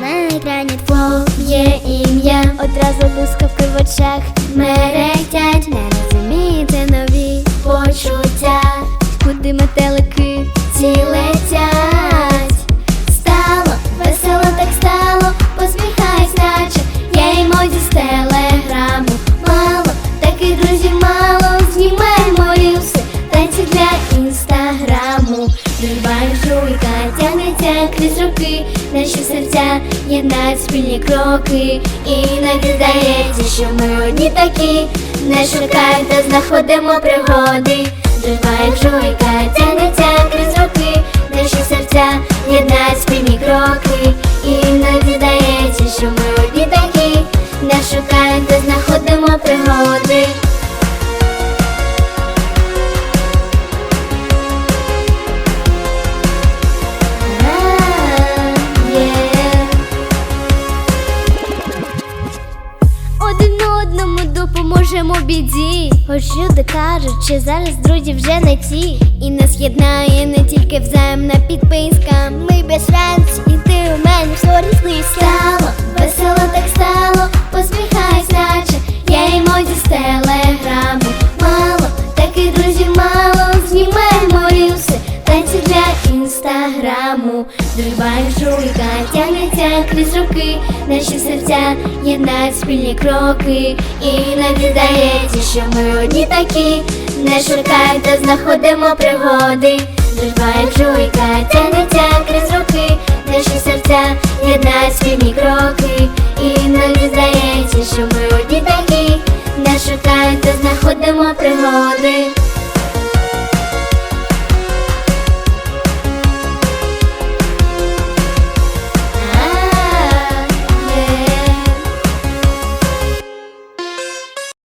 на екрані твоє ім'я. Одразу блискавки в очах меретять. Не розумієте нові почуття, куди метелики ці летять? Тягнеться крізь роки, наші серця єднають спільні кроки. І іноді здається, що ми одні такі, не шукаємо та знаходимо пригоди. Як жуйка тягнеться крізь роки, наші серця єднають спільні кроки. І іноді здається, що ми одні такі, не шукаємо та знаходимо пригоди. Допоможемо біді. Хоч люди кажуть, що зараз друзі вже не ті. І нас єднає не тільки взаємна підписка. Ми без шансів, і ти у мене в сторіс. Стало, весело так стало, посміхайся, наче я емоді з телеграму. Мало, таких друзів мало, знімаємо рілси, танці для інстаграму. Дружба і жуйка тягнеться крізь роки, наші серця єднають спільні кроки. Іноді здається, що ми одні такі, не шукаємо та знаходимо пригоди. Дружба як жуйка тягнеться крізь роки, наші серця єднають спільні кроки. Іноді здається, що ми одні такі, не шукаємо та знаходимо пригоди.